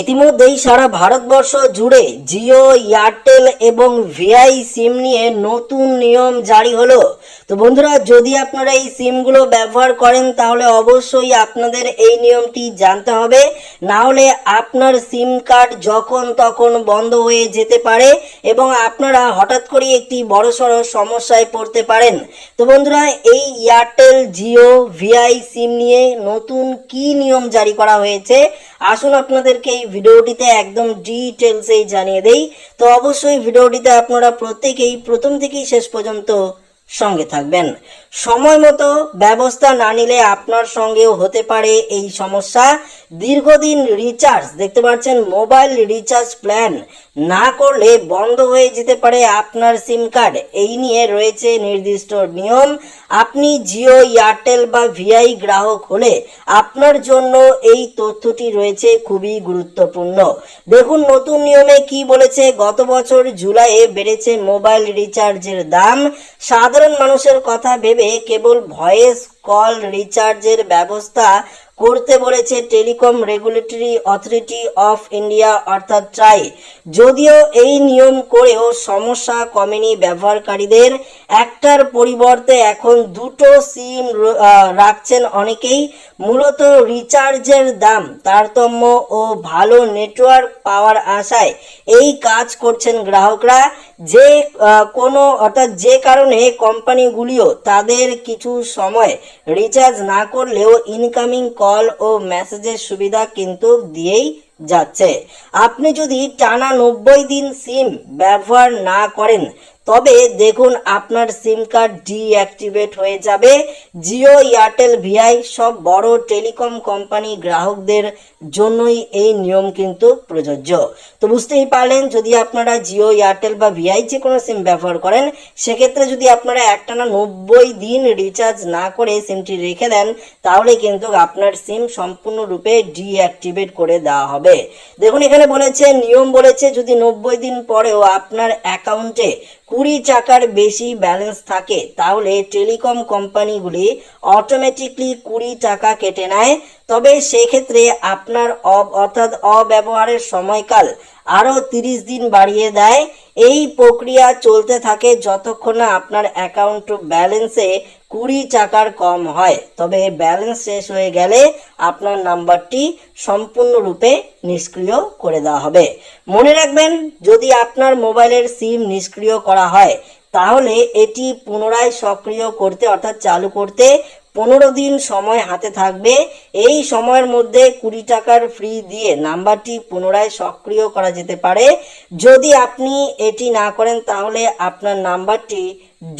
ইতিমধ্যেই সারা ভারতবর্ষ জুড়ে জিও, এয়ারটেল এবং ভিআই সিম নিয়ে নতুন নিয়ম জারি হলো। তো বন্ধুরা, যদি আপনারা এই সিমগুলো ব্যবহার করেন, তাহলে অবশ্যই আপনাদের এই নিয়মটি জানতে হবে। না হলে আপনার সিম কার্ড যখন তখন বন্ধ হয়ে যেতে পারে এবং আপনারা হঠাৎ করে একটি বড়সড় সমস্যায় পড়তে পারেন। তো বন্ধুরা, এই এয়ারটেল, জিও, ভিআই সিম নিয়ে নতুন কি নিয়ম জারি করা হয়েছে? আসুন আপনাদেরকে এই ভিডিওটিতে একদম ডিটেলসেই জানিয়ে দেই। তো অবশ্যই ভিডিওটিতে আপনারা প্রত্যেকেই প্রথম থেকেই শেষ পর্যন্ত সঙ্গে থাকবেন। সময় মতো ব্যবস্থা না নিলে আপনার সঙ্গেও হতে পারে এই সমস্যা। দীর্ঘদিন রিচার্জ, দেখতে পাচ্ছেন, মোবাইল রিচার্জ প্ল্যান না করলে বন্ধ হয়ে যেতে পারে আপনার সিম কার্ড। এই নিয়ে রয়েছে নির্দিষ্ট নিয়ম। আপনি জিও, এয়ারটেল বা ভিআই গ্রাহক হলে আপনার জন্য এই তথ্যটি রয়েছে খুবই গুরুত্বপূর্ণ। দেখুন, নতুন নিয়মে কি বলেছে, গত বছর জুলাইয়ে বেড়েছে মোবাইল রিচার্জের দাম। সাধারণ মানুষের কথা ভেবে কেবল ভয়েস কল রিচার্জের ব্যবস্থা করতে বলেছে telecom regulatory authority of India অর্থাৎ ট্রাই। যদিও এই নিয়ম করেও সমস্যা কমেনি ব্যবহারকারীদের। একটার পরিবর্তে এখন দুটো সিম রাখছেন অনেকেই। মূলত রিচার্জের দাম, তারতম্য ও ভালো নেটওয়ার্ক পাওয়ার আশায় এই কাজ করছেন গ্রাহকরা। যে কোনো, অর্থাৎ যে কারণে কোম্পানিগুলিও তাদের কিছু সময় রিচার্জ না করলেও ইনকামিং কল ও মেসেজের সুবিধা কিন্তু দিয়েই যাচ্ছে। আপনি যদি টানা নব্বই দিন সিম ব্যবহার না করেন তবে দেখুন, আপনার সিম কার্ড ডিঅ্যাক্টিভেট হয়ে যাবে। জিও, এয়ারটেল, ভিআই সব বড় টেলিকম কোম্পানি গ্রাহকদের জন্যই এই নিয়ম কিন্তু প্রযোজ্য। তো বুঝতেই পারলেন, যদি আপনারা জিও, এয়ারটেল বা ভিআই যে কোনো সিম ব্যবহার করেন, সেক্ষেত্রে যদি আপনারা একটানা নব্বই দিন রিচার্জ না করে সিমটি রেখে দেন, তাহলে কিন্তু আপনার সিম সম্পূর্ণরূপে ডিঅ্যাক্টিভেট করে দেওয়া হবে। দেখুন, এখানে বলেছে, নিয়ম বলেছে, যদি নব্বই দিন পরেও আপনার অ্যাকাউন্টে কুড়ি টাকার বেশি ব্যালেন্স থাকে তাহলে টেলিকম কোম্পানিগুলি অটোমেটিকলি কুড়ি টাকা কেটে নেয়। তবে সেক্ষেত্রে আপনার অব- অর্থাৎ অব্যবহারের সময়কাল আরও তিরিশ দিন বাড়িয়ে দেয়। এই প্রক্রিয়া চলতে থাকে যতক্ষণ না আপনার অ্যাকাউন্ট ব্যালেন্সে কুড়ি টাকার কম হয়। তবে ব্যালেন্স শেষ হয়ে গেলে আপনার নাম্বারটি সম্পূর্ণরূপে নিষ্ক্রিয় করে দেওয়া হবে। মনে রাখবেন, যদি আপনার মোবাইলের সিম নিষ্ক্রিয় করা হয়, তাহলে এটি পুনরায় সক্রিয় করতে অর্থাৎ চালু করতে পনেরো দিন সময় হাতে থাকবে। এই সময়ের মধ্যে কুড়ি টাকার ফ্রি দিয়ে নাম্বারটি পুনরায় সক্রিয় করা যেতে পারে। যদি আপনি এটি না করেন, তাহলে আপনার নাম্বারটি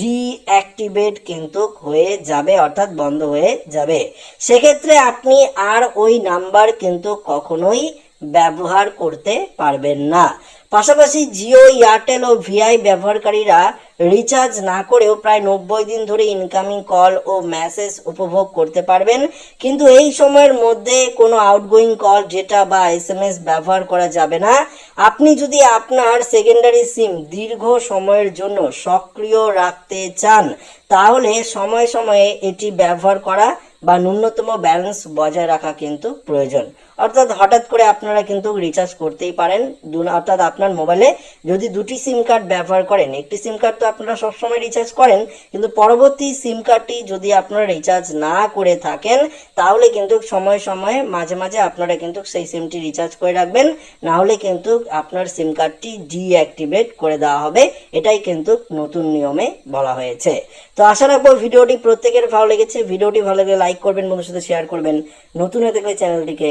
ডিঅ্যাক্টিভেট কিন্তু হয়ে যাবে, অর্থাৎ বন্ধ হয়ে যাবে। সেক্ষেত্রে আপনি আর ওই নাম্বার কিন্তু কখনোই ব্যবহার করতে পারবেন না। পাশাপাশি জিও, এয়ারটেল ও ভিআই ব্যবহারকারীরা রিচার্জ না করেও প্রায় নব্বই দিন ধরে ইনকামিং কল ও মেসেজ উপভোগ করতে পারবেন। কিন্তু এই সময়ের মধ্যে কোনো আউটগোয়িং কল ডেটা বা এস ব্যবহার করা যাবে না। আপনি যদি আপনার সেকেন্ডারি সিম দীর্ঘ সময়ের জন্য সক্রিয় রাখতে চান, তাহলে সময়ে সময়ে এটি ব্যবহার করা বা ন্যূনতম ব্যালেন্স বজায় রাখা কিন্তু প্রয়োজন। অর্থাৎ হঠাৎ করে আপনারা কিন্তু রিচার্জ করতেই পারেন। অর্থাৎ আপনার মোবাইলে যদি দুটি সিম কার্ড ব্যবহার করেন, একটি সিম কার্ড তো আপনারা সবসময় রিচার্জ করেন, কিন্তু পরবর্তী সিম কার্ডটি যদি আপনারা রিচার্জ না করে থাকেন, তাহলে কিন্তু সময় সময়ে, মাঝে মাঝে আপনারা কিন্তু সেই সিমটি রিচার্জ করে রাখবেন। না হলে কিন্তু আপনার সিম কার্ডটি ডিঅ্যাক্টিভেট করে দেওয়া হবে। এটাই কিন্তু নতুন নিয়মে বলা হয়েছে। তো আশা রাখব ভিডিওটি প্রত্যেকের ভালো লেগেছে। ভিডিওটি ভালো লাগলে লাইক করবেন বন্ধুর সাথে শেয়ার করবেন। নতুন হয়ে থাকলে চ্যানেলটিকে